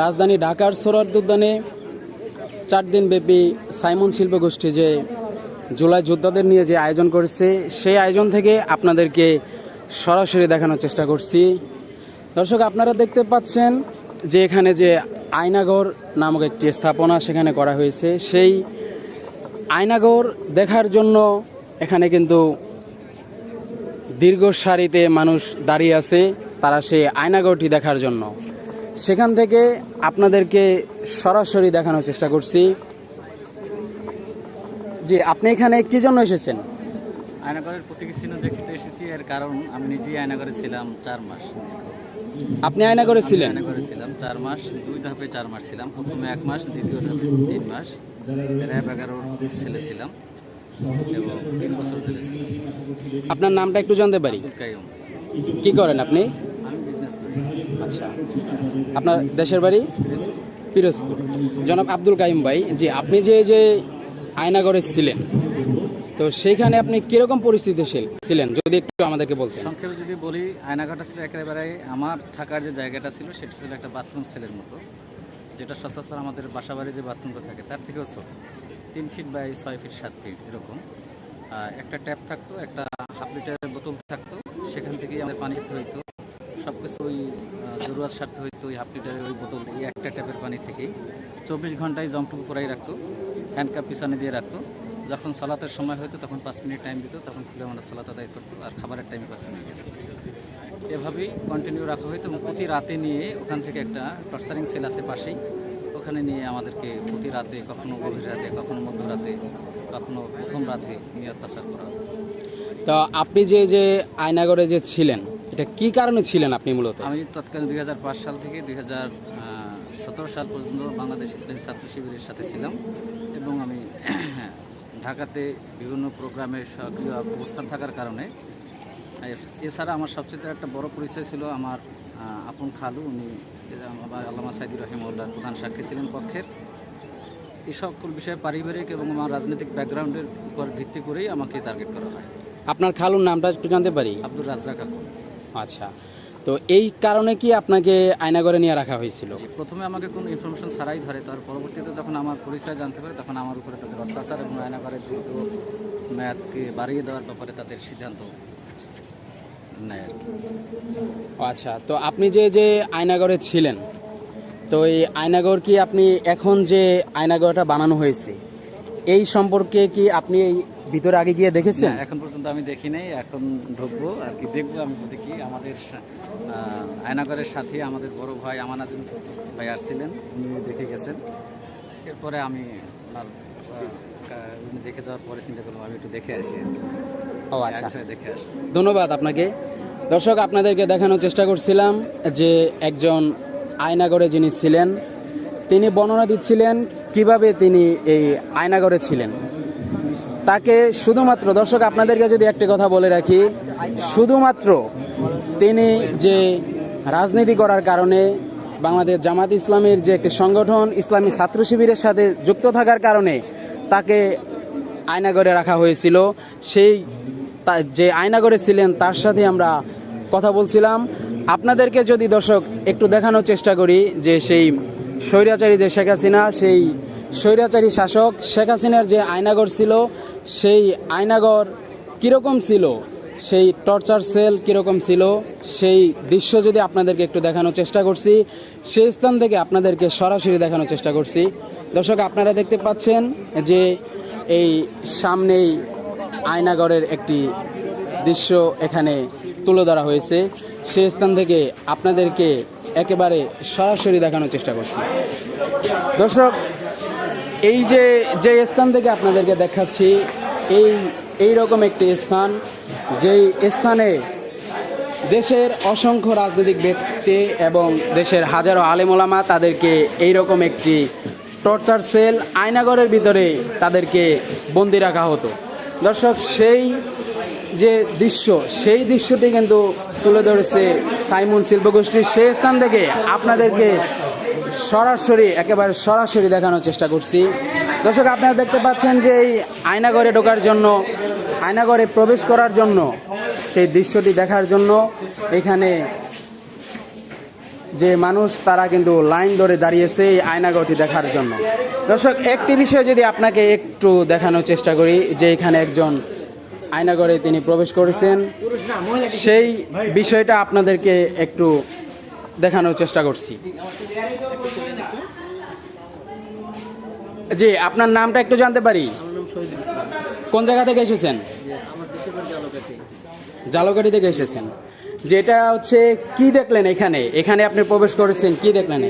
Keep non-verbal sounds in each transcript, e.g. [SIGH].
রাজধানী ঢাকার সোরার উদ্যানে চার দিন ব্যাপী সাইমন শিল্প গোষ্ঠী যে জুলাই যোদ্ধাদের নিয়ে যে আয়োজন করেছে, সেই আয়োজন থেকে আপনাদেরকে সরাসরি দেখানোর চেষ্টা করছি। দর্শক, আপনারা দেখতে পাচ্ছেন যে এখানে যে আয়নাগর নামক একটি স্থাপনা সেখানে করা হয়েছে। সেই আয়নাগর দেখার জন্য এখানে কিন্তু দীর্ঘ সারিতে মানুষ দাঁড়িয়ে আছে, তারা সেই আয়নাগরটি দেখার জন্য। সেখান থেকে আপনাদেরকে সরাসরি দেখানোর চেষ্টা করছি। যে আপনি এখানে কি জন্য এসেছেন? আয়নাগরের প্রতীকী চিহ্ন দেখতে এসেছি এর কারণ আমি নিজেই আয়নাগরে ছিলাম চার মাস। আপনি আয়নাগরে ছিলেন? আয়নাগরে ছিলাম চার মাস দুই ধাপে চার মাস ছিলাম। প্রথমে এক মাস দ্বিতীয় ধাপে তিন মাস। র্যাব এগারোর ছেলে ছিলাম এবং তিন বছর ছেলে ছিলাম। আপনার নামটা একটু জানতে পারি। কি করেন আপনি? আচ্ছা। আপনার দেশের বাড়ি? পিরোজপুর। জনাব আব্দুল কাইম ভাই যে আপনি যে যে আয়নাগরে ছিলেন, তো সেইখানে আপনি কীরকম পরিস্থিতি ছিল- ছিলেন? যদি একটু আমাদেরকে বলতেন। সংক্ষেপে যদি বলি আয়নাঘাটা ছিল একেবারে আমার থাকার যে জায়গাটা ছিল, সেটা ছিল একটা বাথরুম সেলের মতো, যেটা সচরাচর আমাদের বাসাবাড়ি যে বাথরুমটা থাকে, তার থেকেও ছোট। তিন ফিট বাই ছয় ফিট, সাত ফিট, এরকম। একটা ট্যাপ থাকতো, একটা হাফ লিটারের বোতল থাকতো, সেখান থেকেই আমাদের পানি খেতে হইতো। সব কিছু ওই জরুরাত স্বার্থে হইতো, ওই হাফ লিটারের ওই বোতল থেকে, একটা ট্যাপের পানি থেকেই চব্বিশ ঘন্টায় জমটুকু করাই রাখতো হ্যান্ডকাপ পিছনে দিয়ে রাখতো। যখন সালাতের সময় হতো তখন পাঁচ মিনিট টাইম দিত, তখন খুলে আমরা সালাত আদায় করতো, আর খাবারের টাইমে পাঁচ মিনিট এভাবেই কন্টিনিউ রাখা হতো এবং প্রতি রাতে নিয়ে ওখান থেকে একটা টর্চারিং সেল আছে পাশেই, ওখানে নিয়ে আমাদেরকে প্রতি রাতে, কখনো গভীর রাতে, কখনো মধ্যরাতে কখনো প্রথম রাতে নিয়ে অত্যাচার করা। তো আপনি যে যে আয়নাগরে যে ছিলেন এটা কি কারণে ছিলেন আপনি মূলত? আমি তৎকালীন দুই হাজার পাঁচ সাল থেকে দুই সতেরো সাল পর্যন্ত বাংলাদেশ ইসলামী ছাত্র শিবিরের সাথে ছিলাম এবং আমি [CLEARS THROAT] ঢাকাতে বিভিন্ন প্রোগ্রামে সক্রিয় অবস্থান থাকার কারণে এছাড়া আমার সবচেয়ে একটা বড় পরিচয় ছিল আমার আপন খালু। উনি আল্লামা সাইদি রহিমউল্লাহ প্রধান সাক্ষী ছিলেন পক্ষের। এই সকল বিষয়ে পারিবারিক এবং আমার রাজনৈতিক ব্যাকগ্রাউন্ডের উপর ভিত্তি করেই আমাকে টার্গেট করা হয়। আপনার খালুর নামটা একটু জানতে পারি? আব্দুর রাজ্জাক আকন আচ্ছা। তো এই কারণে কি আপনাকে আয়নাগরে নিয়ে রাখা হয়েছিল? প্রথমে আমাকে কোনো ইনফরমেশন ছাড়াই ধরে তার পরবর্তীতে যখন আমার পরিচয় জানতে পারে তখন আমার উপরে তাদের অত্যাচার এবং আয়নাগারের দ্রুত মেয়াদকে বাড়িয়ে দেওয়ার ব্যাপারে তাদের সিদ্ধান্ত নেয় আচ্ছা তো আপনি যে যে আয়নাগরে ছিলেন তো এই আয়নাগর কি আপনি এখন যে আয়নাগরটা বানানো হয়েছে এই সম্পর্কে কি আপনি এই ভিতরে আগে গিয়ে দেখেছেন? এখন পর্যন্ত আমি দেখি নাই এখন ঢুকবো আর কি দেখব আমি দেখি আমাদের আয়নাগরের সাথে আমাদের বড় ভাই আমানাদিন ভাই আসছিলেন উনি দেখে গেছেন। এরপরে আমি উনি দেখে যাওয়ার পরে চিন্তা করলাম আমি একটু দেখে আসি ও আচ্ছা। দেখে আসি। ধন্যবাদ আপনাকে। দর্শক আপনাদেরকে দেখানোর চেষ্টা করছিলাম যে একজন আয়নাগরে যিনি ছিলেন তিনি বর্ণনা দিচ্ছিলেন কীভাবে তিনি এই আয়নাগরে ছিলেন। তাকে শুধুমাত্র, দর্শক, আপনাদেরকে যদি একটি কথা বলে রাখি, শুধুমাত্র তিনি যে রাজনীতি করার কারণে বাংলাদেশ জামাত ইসলামের যে একটি সংগঠন, ইসলামী ছাত্র শিবিরের সাথে যুক্ত থাকার কারণে তাকে আয়নাগরে রাখা হয়েছিল। সেই যে আয়নাগরে ছিলেন, তার সাথে আমরা কথা বলছিলাম। আপনাদেরকে যদি দর্শক একটু দেখানোর চেষ্টা করি, যে সেই স্বৈরাচারী যে শেখ হাসিনা, সেই স্বৈরাচারী শাসক শেখ হাসিনার যে আয়নাগর ছিল, সেই আয়নাগর কীরকম ছিল? সেই টর্চার সেল কীরকম ছিল? সেই দৃশ্য যদি আপনাদেরকে একটু দেখানোর চেষ্টা করছি, সেই স্থান থেকে আপনাদেরকে সরাসরি দেখানোর চেষ্টা করছি। দর্শক, আপনারা দেখতে পাচ্ছেন যে এই সামনেই আয়নাগরের একটি দৃশ্য এখানে তুলে ধরা হয়েছে। সেই স্থান থেকে আপনাদেরকে একেবারে সরাসরি দেখানোর চেষ্টা করছি। দর্শক এই যে যে স্থান থেকে আপনাদেরকে দেখাচ্ছি, এই এই রকম একটি স্থান, যেই স্থানে দেশের অসংখ্য রাজনৈতিক ব্যক্তি এবং দেশের হাজারো আলেমোলামা তাদেরকে এই রকম একটি টর্চার সেল আয়নাগরের ভিতরে তাদেরকে বন্দি রাখা হতো। দর্শক, সেই যে দৃশ্য, সেই দৃশ্যটি কিন্তু তুলে ধরেছে সাইমন শিল্পগোষ্ঠীর সেই স্থান থেকে আপনাদেরকে সরাসরি, একেবারে সরাসরি দেখানোর চেষ্টা করছি। দর্শক, আপনারা দেখতে পাচ্ছেন যে এই আয়নাঘরে ঢোকার জন্য আয়নাঘরে প্রবেশ করার জন্য, সেই দৃশ্যটি দেখার জন্য এখানে যে মানুষ, তারা কিন্তু লাইন ধরে দাঁড়িয়েছে এই আয়নাগরটি দেখার জন্য। দর্শক, একটি বিষয় যদি আপনাকে একটু দেখানোর চেষ্টা করি, যে এখানে একজন আয়নাগরে তিনি প্রবেশ করেছেন, সেই বিষয়টা আপনাদেরকে একটু দেখানোর চেষ্টা করছি। জি আপনার নামটা একটু জানতে পারি? কোন জায়গা থেকে এসেছেন? জালগাড়ি থেকে এসেছেন। যেটা হচ্ছে কি দেখলেন এখানে? এখানে আপনি প্রবেশ করেছেন কি দেখলেন?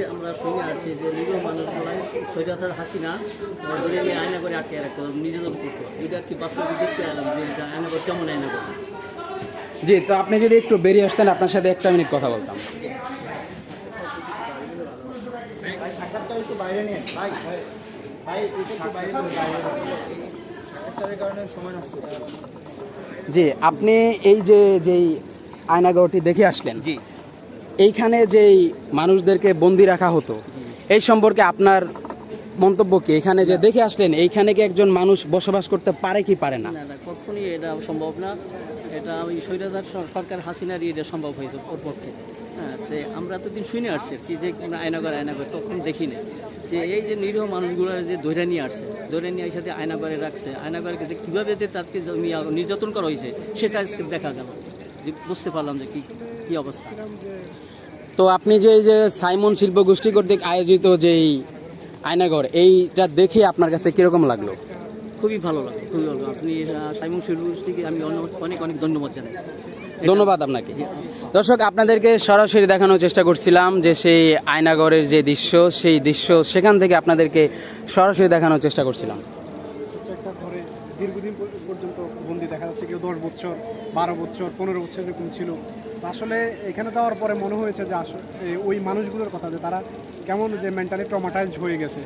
জি তো আপনি যদি একটু বেরিয়ে আসতেন আপনার সাথে একটা মিনিট কথা বলতাম। জি আপনি এই যে যেই আয়নাগরটি দেখে আসলেন জি। এইখানে যেই মানুষদেরকে বন্দি রাখা হতো এই সম্পর্কে আপনার মন্তব্য কি? এখানে যে দেখে আসলেন এইখানে কি একজন মানুষ বসবাস করতে পারে কি পারে না? না না কখনই এটা সম্ভব না। এটা ওই সৈরাজার সরকার হাসিনারই এটা সম্ভব হয়েছে ওর পক্ষে। হ্যাঁ তো আমরা এতদিন শুনে আসছি কি, যে আয়নাগর আয়নাগর তখন দেখি না যে এই যে নিরীহ মানুষগুলো যে ধরে নিয়ে আসছে, ধরে নিয়ে এসে আয়নাগরে রাখছে আয়নাগরকে যে কীভাবে যে তাকে নির্যাতন করা হয়েছে, সেটা আজকে দেখা গেল। যে বুঝতে পারলাম যে কি কি অবস্থা। তো আপনি যে এই যে সাইমন শিল্প গোষ্ঠী কর্তৃক আয়োজিত যেই আয়নাগর এইটা দেখে আপনার কাছে কীরকম লাগল? খুবই ভালো লাগে খুবই ভালো আপনি সাইমন শিল্পীকে আমি অনেক অনেক ধন্যবাদ জানাই। ধন্যবাদ আপনাকে। দর্শক আপনাদেরকে সরাসরি দেখানোর চেষ্টা করছিলাম যে সেই আয়নাগরের যে দৃশ্য সেই দৃশ্য সেখান থেকে আপনাদেরকে সরাসরি দেখানোর চেষ্টা করছিলাম। দীর্ঘদিন পর্যন্ত বন্দি দেখা যাচ্ছে কেউ দশ বছর বারো বছর পনেরো বছর এরকম ছিল। আসলে এখানে যাওয়ার পরে মনে হয়েছে যে আসলে ওই মানুষগুলোর কথা যে তারা কেমন যে মেন্টালি ট্রমাটাইজড হয়ে গেছে?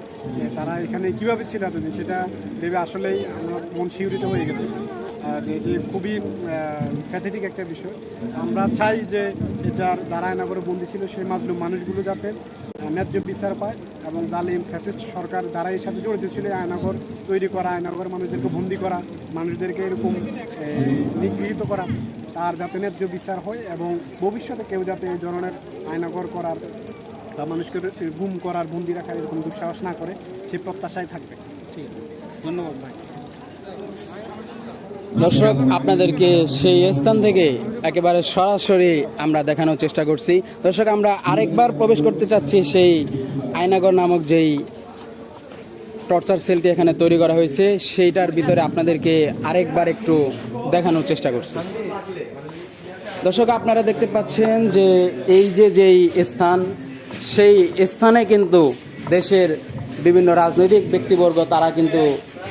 তারা এখানে কীভাবে ছিল এতদিন? সেটা ভেবে আসলেই আমার মন শিউরিত হয়ে গেছে। এটি খুবই প্যাথেটিক একটা বিষয়। আমরা চাই যে এটার যারা আয়নাগরে বন্দি ছিল সেই মাজলুম মানুষগুলো যাতে ন্যায্য বিচার পায় এবং জালিম ফ্যাসিস্ট সরকার যারা এর সাথে জড়িত ছিল আয়নাগর তৈরি করা, আয়নাগর মানুষদেরকে বন্দি করা, মানুষদেরকে এরকম নিগৃহীত করা, তার যাতে ন্যায্য বিচার হয় এবং ভবিষ্যতে কেউ যাতে এই ধরনের আয়নাগর করার বা মানুষকে গুম করার বন্দি রাখার এরকম দুঃসাহস না করে সেই প্রত্যাশায় থাকবে। ঠিক ধন্যবাদ ভাই। দর্শক আপনাদেরকে সেই স্থান থেকে একেবারে সরাসরি আমরা দেখানোর চেষ্টা করছি। দর্শক আমরা আরেকবার প্রবেশ করতে চাচ্ছি সেই আয়নাগর নামক যেই টর্চার সেলটি এখানে তৈরি করা হয়েছে সেইটার ভিতরে আপনাদেরকে আরেকবার একটু দেখানোর চেষ্টা করছি। দর্শক আপনারা দেখতে পাচ্ছেন যে এই যে যেই স্থান সেই স্থানে কিন্তু দেশের বিভিন্ন রাজনৈতিক ব্যক্তিবর্গ, তারা কিন্তু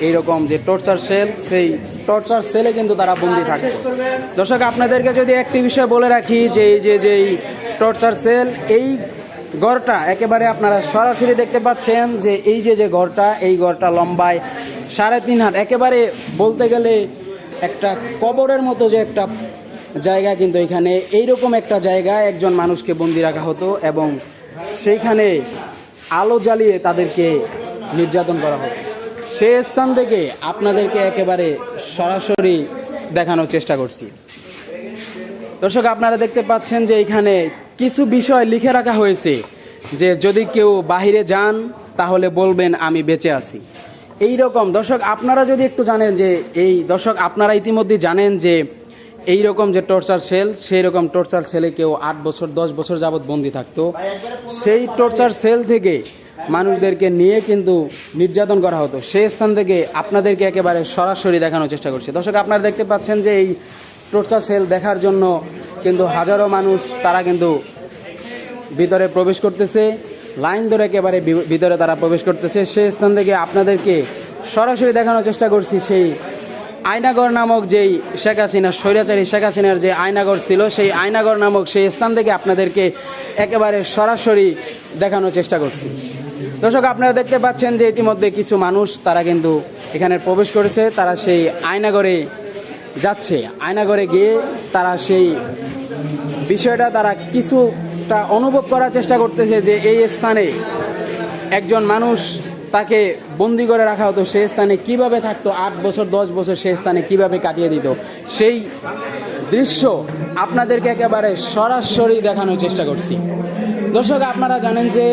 এইরকম যে টর্চার সেল সেই টর্চার সেলে কিন্তু তারা বন্দি থাকে দর্শক, আপনাদেরকে যদি একটি বিষয় বলে রাখি, যে এই যে যেই টর্চার সেল এই গড়টা একেবারে আপনারা সরাসরি দেখতে পাচ্ছেন যে এই যে যে গড়টা, এই গড়টা লম্বায় সাড়ে তিন হাত। একেবারে বলতে গেলে একটা কবরের মতো যে একটা জায়গা কিন্তু এখানে। এইরকম একটা জায়গায় একজন মানুষকে বন্দি রাখা হতো এবং সেইখানে আলো জ্বালিয়ে তাদেরকে নির্যাতন করা হতো সেই স্থান থেকে আপনাদেরকে একেবারে সরাসরি দেখানোর চেষ্টা করছি। দর্শক, আপনারা দেখতে পাচ্ছেন যে এখানে কিছু বিষয় লিখে রাখা হয়েছে যে যদি কেউ বাহিরে যান, তাহলে বলবেন, আমি বেঁচে আছি। এই রকম দর্শক, আপনারা যদি একটু জানেন যে এই, দর্শক, আপনারা ইতিমধ্যে জানেন যে এই রকম যে টর্চার সেল সেই রকম টর্চার সেলে কেউ আট বছর, দশ বছর যাবৎ বন্দি থাকতো। সেই টর্চার সেল থেকে মানুষদেরকে নিয়ে কিন্তু নির্যাতন করা হতো। সেই স্থান থেকে আপনাদেরকে একেবারে সরাসরি দেখানোর চেষ্টা করছি। দর্শক, আপনারা দেখতে পাচ্ছেন যে এই টর্চার সেল দেখার জন্য কিন্তু হাজারো মানুষ, তারা কিন্তু ভিতরে প্রবেশ করতেছে। লাইন ধরে একেবারে ভিতরে তারা প্রবেশ করতেছে। সেই স্থান থেকে আপনাদেরকে সরাসরি দেখানোর চেষ্টা করছি সেই আয়নাগর নামক যেই শেখ হাসিনা স্বৈরাচারী শেখ হাসিনার যে আয়নাগর ছিল, সেই আয়নাগর নামক সেই স্থান থেকে আপনাদেরকে একেবারে সরাসরি দেখানোর চেষ্টা করছি। দর্শক, আপনারা দেখতে পাচ্ছেন যে ইতিমধ্যে কিছু মানুষ তারা কিন্তু এখানে প্রবেশ করেছে, তারা সেই আয়নাগরে যাচ্ছে। আয়নাগরে গিয়ে তারা সেই বিষয়টা তারা কিছুটা অনুভব করার চেষ্টা করতেছে যে এই স্থানে একজন মানুষ তাকে বন্দি করে রাখা হতো সেই স্থানে কীভাবে থাকতো? আট বছর, দশ বছর সেই স্থানে কীভাবে কাটিয়ে দিত? সেই দৃশ্য আপনাদেরকে একেবারে সরাসরি দেখানোর চেষ্টা করছি। দর্শক, আপনারা জানেন যে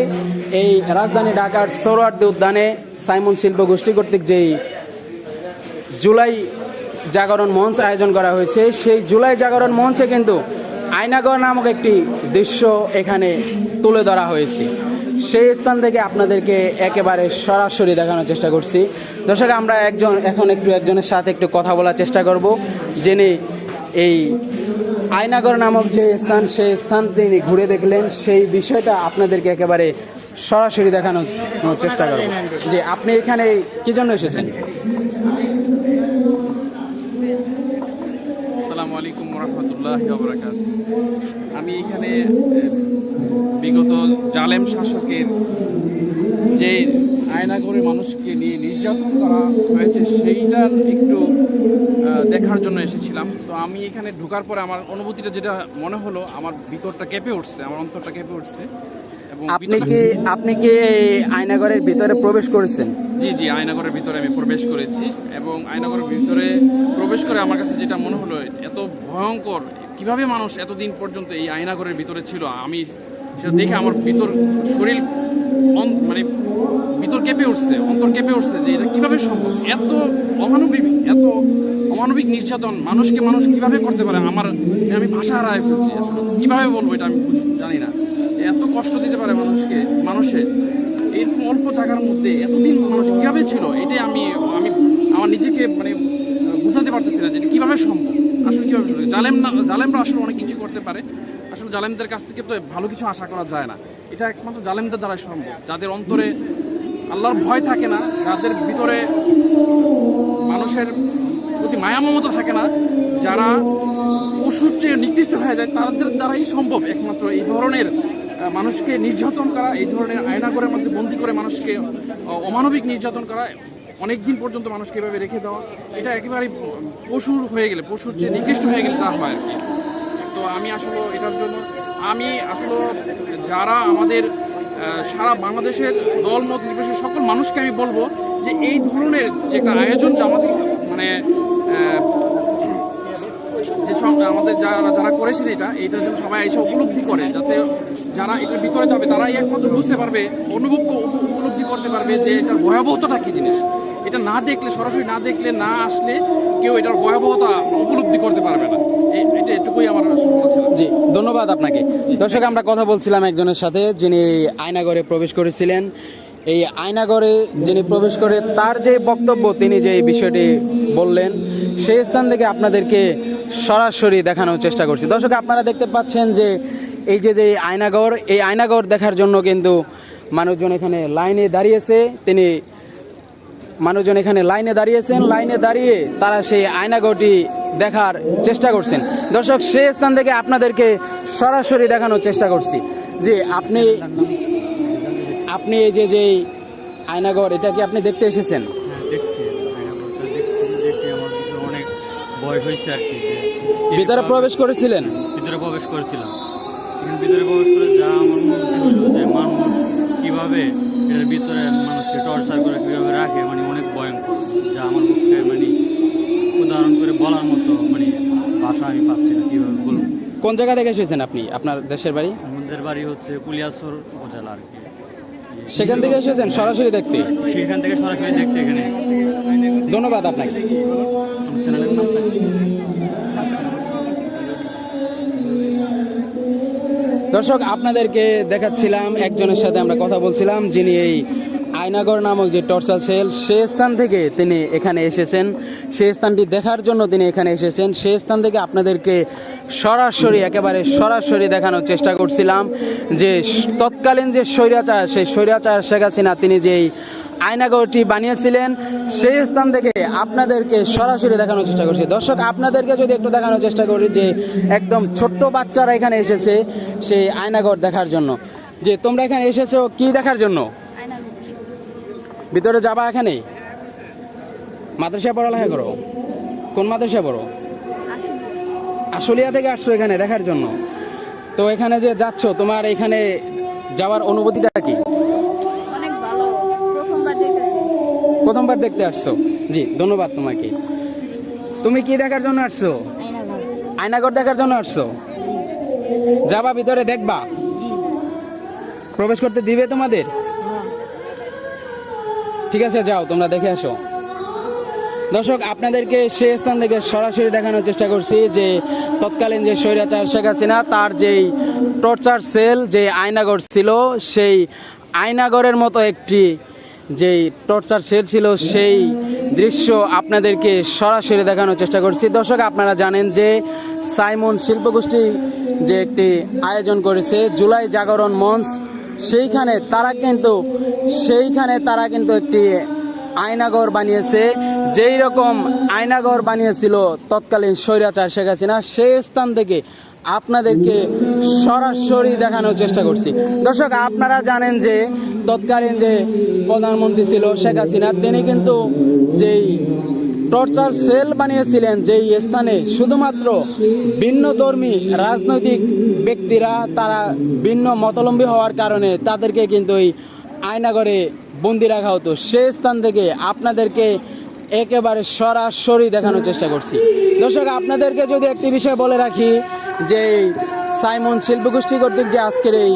এই রাজধানী ঢাকার সৌরার্দি উদ্যানে সাইমন শিল্প গোষ্ঠী কর্তৃক যেই জুলাই জাগরণ মঞ্চ আয়োজন করা হয়েছে, সেই জুলাই জাগরণ মঞ্চে কিন্তু আয়নাগর নামক একটি দৃশ্য এখানে তুলে ধরা হয়েছে। সেই স্থান থেকে আপনাদেরকে একেবারে সরাসরি দেখানোর চেষ্টা করছি। দর্শক, আমরা একজন, এখন একটু একজনের সাথে একটু কথা বলার চেষ্টা করব, যিনি এই আয়নাগর নামক যে স্থান, সেই স্থান তিনি ঘুরে দেখলেন। সেই বিষয়টা আপনাদেরকে একেবারে সরাসরি দেখানোর চেষ্টা করব। যে আপনি এখানে কি জন্য এসেছেন? আলাইকুম রহমতুল্লাহ বরাকাত আমি এখানে বিগত জালেম শাসকের যে আয়না করে মানুষকে নিয়ে নির্যাতন করা হয়েছে সেইটার একটু দেখার জন্য এসেছিলাম। তো আমি এখানে ঢোকার পরে আমার অনুভূতিটা যেটা মনে হলো, আমার ভিতরটা কেঁপে উঠছে, আমার অন্তরটা কেঁপে উঠছে। আপনি কি আপনি কি আয়নাগরের ভিতরে প্রবেশ করেছেন? জি জি আয়নাগরের ভিতরে আমি প্রবেশ করেছি এবং আয়নাগরের ভিতরে প্রবেশ করে আমার কাছে যেটা মনে হলো এত ভয়ঙ্কর কীভাবে মানুষ এতদিন পর্যন্ত এই আয়নাগরের ভিতরে ছিল? আমি সেটা দেখে আমার ভিতর শরীর মানে ভিতর কেঁপে উঠছে অন্তর কেঁপে উঠছে যে এটা কীভাবে সম্ভব? এত অমানবিক এত অমানবিক নির্যাতন মানুষকে মানুষ কীভাবে করতে পারে? আমার আমি ভাষা হারায় ফেলছি। কীভাবে বলব এটা আমি জানি না। কষ্ট দিতে পারে মানুষকে মানুষের এরকম অল্প জায়গার মধ্যে এতদিন মানুষ কীভাবে ছিল, এটাই আমি আমি, আমার নিজেকে মানে বোঝাতে পারতেছি না যে কীভাবে সম্ভব, আসলে কীভাবে সম্ভব? জালেম না, জালেমরা আসলে অনেক কিছু করতে পারে। আসলে জালেমদের কাছ থেকে তো ভালো কিছু আশা করা যায় না। এটা একমাত্র জালেমদের দ্বারাই সম্ভব। যাদের অন্তরে আল্লাহর ভয় থাকে না, যাদের ভিতরে মানুষের প্রতি মায়া মমতা থাকে না, যারা পশুর চেয়ে নিকৃষ্ট হয়ে যায়, তাদের দ্বারাই সম্ভব একমাত্র এই ধরনের মানুষকে নির্যাতন করা, এই ধরনের আয়না আয়নাগরের মধ্যে বন্দি করে মানুষকে অমানবিক নির্যাতন করা অনেক দিন পর্যন্ত মানুষকে এভাবে রেখে দেওয়া, এটা একেবারে পশুর হয়ে গেলে, পশুর যে নিকৃষ্ট হয়ে গেলে তা হয় তো আমি আসলে এটার জন্য, আমি আসলে যারা আমাদের সারা বাংলাদেশের দলমত নির্বিশেষে সকল মানুষকে আমি বলব যে এই ধরনের যে আয়োজন আমাদের মানে যে আমাদের যারা যারা করেছেন এটা, এইটার জন্য সবাই এসে উপলব্ধি করে, যাতে যারা এটার ভিতরে যাবে, তারাই একমাত্র বুঝতে পারবে, অনুভব উপলব্ধি করতে পারবে যে এটার ভয়াবহতাটা কী জিনিস। এটা না দেখলে, সরাসরি না দেখলে, না আসলে কেউ এটার ভয়াবহতা উপলব্ধি করতে পারবে না। এটুকুই আমার জি, ধন্যবাদ আপনাকে। দর্শক, আমরা কথা বলছিলাম একজনের সাথে, যিনি আয়নাগরে প্রবেশ করেছিলেন। এই আয়নাগরে যিনি প্রবেশ করে, তার যে বক্তব্য, তিনি যে এই বিষয়টি বললেন, সেই স্থান থেকে আপনাদেরকে সরাসরি দেখানোর চেষ্টা করছি। দর্শক, আপনারা দেখতে পাচ্ছেন যে এই যে যে আয়নাগর এই আয়নাগর দেখার জন্য কিন্তু মানুষজন এখানে লাইনে দাঁড়িয়েছে। তিনি মানুষজন এখানে লাইনে দাঁড়িয়েছেন। লাইনে দাঁড়িয়ে তারা সেই আয়নাগরটি দেখার চেষ্টা করছেন। দর্শক সেই স্থান থেকে আপনাদেরকে সরাসরি দেখানোর চেষ্টা করছি। যে আপনি আপনি এই যে যে আয়নাগর এটা কি আপনি দেখতে এসেছেন? আমার ভিতরে প্রবেশ করেছিলেন? ভিতরে প্রবেশ করেছিলাম। ভিতরে প্রবেশ করে যা আমার মনে হলো যে মানুষ কীভাবে এর ভিতরে মানুষকে টর্চার করে কীভাবে রাখে মানে অনেক ভয়ঙ্কর। যা আমার পক্ষে মানে উদাহরণ করে বলার মতো মানে ভাষা আমি পাচ্ছি না কীভাবে বলব। কোন জায়গা থেকে এসেছেন আপনি? আপনার দেশের বাড়ি? আমাদের বাড়ি হচ্ছে কুলিয়াসর উপজেলা আর কি। সেখান থেকে এসেছেন? সরাসরি দেখতে? সেখান থেকে সরাসরি দেখতে এখানে। ধন্যবাদ আপনাকে। চ্যানেলের নামটা দর্শক, আপনাদেরকে দেখাচ্ছিলাম, একজনের সাথে আমরা কথা বলছিলাম, যিনি এই আয়নাগর নামক যে টর্চাল সেল, সে স্থান থেকে তিনি এখানে এসেছেন। সে স্থানটি দেখার জন্য তিনি এখানে এসেছেন। সে স্থান থেকে আপনাদেরকে সরাসরি, একেবারে সরাসরি দেখানোর চেষ্টা করছিলাম যে তৎকালীন যে স্বৈরাচার, সেই স্বৈরাচার শেখ হাসিনা, তিনি যেই আয়নাগরটি বানিয়েছিলেন, সেই স্থান থেকে আপনাদেরকে সরাসরি দেখানোর চেষ্টা করছি। দর্শক, আপনাদেরকে যদি একটু দেখানোর চেষ্টা করি যে একদম ছোট্ট বাচ্চারা এখানে এসেছে সেই আয়নাগর দেখার জন্য। যে তোমরা এখানে এসেছ কি দেখার জন্য? ভিতরে যাবা এখানে? মাদ্রাসা পড়ালেখা করো। কোন মাদ্রাসা পড়ো? আশুলিয়া থেকে আসছো এখানে দেখার জন্য। তো এখানে যে যাচ্ছ, তোমার এখানে যাওয়ার অনুভূতিটা কি? প্রথমবার দেখতে আসছো? জি, ধন্যবাদ তোমাকে। তুমি কি দেখার জন্য আসছো? আয়নাগর দেখার জন্য আসছো? যাবা ভিতরে, দেখবা। প্রবেশ করতে দিবে তোমাদের? ঠিক আছে, যাও, তোমরা দেখে আসো। দর্শক, আপনাদেরকে সেই স্থান থেকে সরাসরি দেখানোর চেষ্টা করছি যে তৎকালীন যে স্বৈরাচার শেখ হাসিনা, তার যেই টর্চার সেল যে আয়নাগর ছিল, সেই আয়নাগরের মতো একটি যেই টর্চার সেল ছিল, সেই দৃশ্য আপনাদেরকে সরাসরি দেখানোর চেষ্টা করছি। দর্শক, আপনারা জানেন যে সাইমন শিল্পগোষ্ঠী যে একটি আয়োজন করেছে, জুলাই জাগরণ মঞ্চ, সেইখানে তারা কিন্তু, সেইখানে তারা কিন্তু একটি আয়নাগর বানিয়েছে। যেই রকম আয়নাগর বানিয়েছিল, তৎকালীন স্বৈরাচার শেখ হাসিনা সেই স্থান থেকে আপনাদেরকে সরাসরি দেখানোর চেষ্টা করছি। দর্শক, আপনারা জানেন যে তৎকালীন যে প্রধানমন্ত্রী ছিল শেখ হাসিনা, তিনি কিন্তু যেই টর্চার সেল বানিয়েছিলেন, যেই স্থানে শুধুমাত্র ভিন্ন ধর্মী রাজনৈতিক ব্যক্তিরা তারা ভিন্ন মতলম্বী হওয়ার কারণে তাদেরকে কিন্তু এই আয়নাগরে বন্দি রাখা হতো। সেই স্থান থেকে আপনাদেরকে একেবারে সরাসরি দেখানোর চেষ্টা করছি। দর্শক, আপনাদেরকে যদি একটি বিষয় বলে রাখি, যে সাইমন শিল্পগোষ্ঠী কর্তৃক যে আজকের এই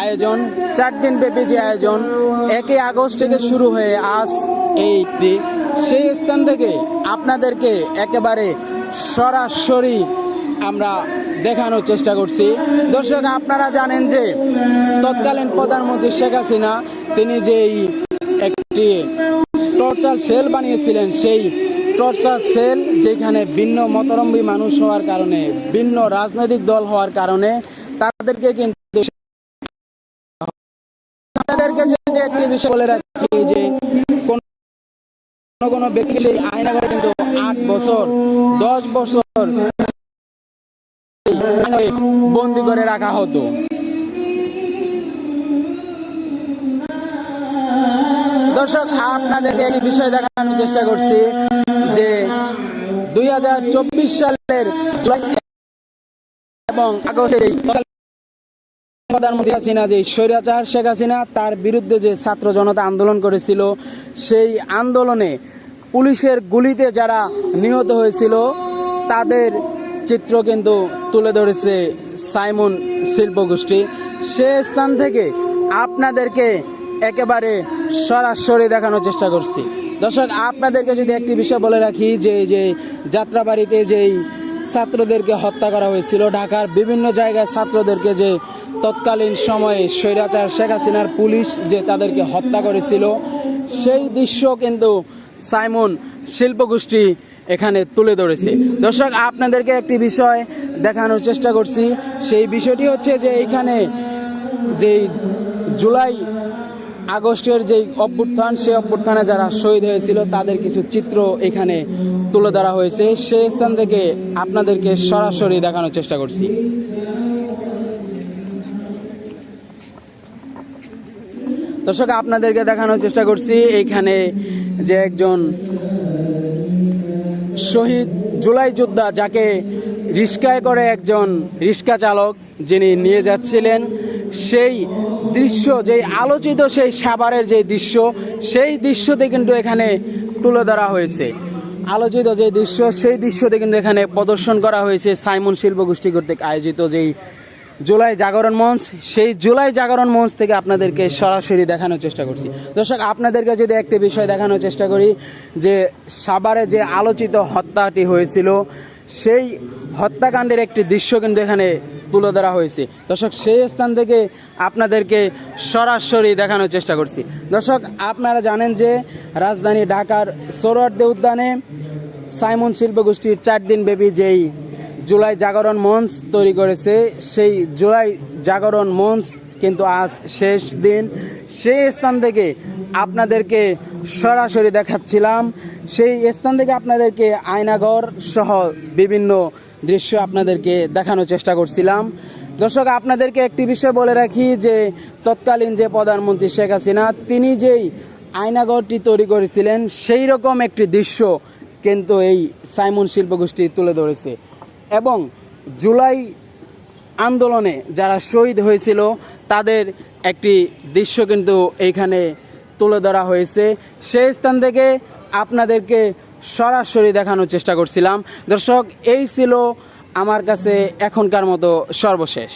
আয়োজন, চার দিন ব্যাপী যে আয়োজন একই আগস্ট থেকে শুরু হয়ে আজ এইটি সেই স্থান থেকে আপনাদেরকে একেবারে সরাসরি আমরা দেখানোর চেষ্টা করছি। দর্শক, আপনারা জানেন যে তৎকালীন প্রধানমন্ত্রী শেখ হাসিনা, তিনি যেই একটি টর্চার সেল বানিয়েছিলেন, সেই টর্চার সেল, যেখানে ভিন্ন মতরম্বী মানুষ হওয়ার কারণে, ভিন্ন রাজনৈতিক দল হওয়ার কারণে, তাদেরকে কিন্তু তাদেরকে যদি একটি বিষয় বলে রাখি যে কোন কোনো ব্যক্তি সেই আয়নাঘরে কিন্তু আট বছর, দশ বছর বন্দি করে রাখা হতো। দর্শক, আপনাদেরকে একটি বিষয় দেখানোর চেষ্টা করছি। যে দুই হাজার চব্বিশ সালের এবং প্রধানমন্ত্রী হাসিনা, যে স্বৈরাচার শেখ হাসিনা, তার বিরুদ্ধে যে ছাত্র জনতা আন্দোলন করেছিল, সেই আন্দোলনে পুলিশের গুলিতে যারা নিহত হয়েছিল, তাদের চিত্র কিন্তু তুলে ধরেছে সাইমন শিল্পগোষ্ঠী। সে স্থান থেকে আপনাদেরকে একেবারে সরাসরি দেখানোর চেষ্টা করছি। দর্শক, আপনাদেরকে যদি একটি বিষয় বলে রাখি, যে যে যাত্রাবাড়িতে যেই ছাত্রদেরকে হত্যা করা হয়েছিল, ঢাকার বিভিন্ন জায়গায় ছাত্রদেরকে যে তৎকালীন সময়ে স্বৈরাচার শেখ হাসিনার পুলিশ যে তাদেরকে হত্যা করেছিল, সেই দৃশ্য কিন্তু সাইমন শিল্পগোষ্ঠী এখানে তুলে ধরেছে। দর্শক, আপনাদেরকে একটি বিষয় দেখানোর চেষ্টা করছি। সেই বিষয়টি হচ্ছে যে এইখানে যেই জুলাই আগস্টের যে অভ্যুত্থান সেই অভ্যুত্থানে যারা শহীদ হয়েছিল, তাদের কিছু চিত্র এখানে তুলে ধরা হয়েছে। সেই স্থান থেকে আপনাদেরকে সরাসরি দেখানোর চেষ্টা করছি। দর্শক, আপনাদেরকে দেখানোর চেষ্টা করছি। এইখানে যে একজন শহীদ জুলাই যোদ্ধা, যাকে রিস্কায় করে একজন রিস্কা চালক, যিনি নিয়ে যাচ্ছিলেন সেই দৃশ্য, যেই আলোচিত সেই সাভারের যে দৃশ্য, সেই দৃশ্যতে কিন্তু এখানে তুলে ধরা হয়েছে। আলোচিত যে দৃশ্য, সেই দৃশ্যতে কিন্তু এখানে প্রদর্শন করা হয়েছে সাইমন শিল্পগোষ্ঠী কর্তৃক আয়োজিত যেই জুলাই জাগরণ মঞ্চ। সেই জুলাই জাগরণ মঞ্চ থেকে আপনাদেরকে সরাসরি দেখানোর চেষ্টা করছি। দর্শক, আপনাদেরকে যদি একটি বিষয় দেখানোর চেষ্টা করি, যে সাভারে যে আলোচিত হত্যাটি হয়েছিল সেই হত্যাকাণ্ডের একটি দৃশ্য কিন্তু এখানে তুলে ধরা হয়েছে। দর্শক, সেই স্থান থেকে আপনাদেরকে সরাসরি দেখানোর চেষ্টা করছি। দর্শক, আপনারা জানেন যে রাজধানী ঢাকার সোরওয়ার্দে উদ্যানে সাইমন শিল্পগোষ্ঠীর চার দিন ব্যাপী যেই জুলাই জাগরণ মঞ্চ তৈরি করেছে, সেই জুলাই জাগরণ মঞ্চ কিন্তু আজ শেষ দিন। সেই স্থান থেকে আপনাদেরকে সরাসরি দেখাচ্ছিলাম। সেই স্থান থেকে আপনাদেরকে আয়নাঘর সহ বিভিন্ন দৃশ্য আপনাদেরকে দেখানোর চেষ্টা করছিলাম। দর্শক, আপনাদেরকে একটি বিষয় বলে রাখি যে, তৎকালীন যে প্রধানমন্ত্রী শেখ হাসিনা, তিনি যেই আয়নাঘরটি তৈরি করেছিলেন, সেই রকম একটি দৃশ্য কিন্তু এই সাইমন শিল্পগোষ্ঠী তুলে ধরেছে। এবং জুলাই আন্দোলনে যারা শহীদ হয়েছিল তাদের একটি দৃশ্য কিন্তু এইখানে তুলে ধরা হয়েছে। সেই স্থান থেকে আপনাদেরকে সরাসরি দেখানোর চেষ্টা করছিলাম। দর্শক, এই ছিল আমার কাছে এখনকার মতো সর্বশেষ।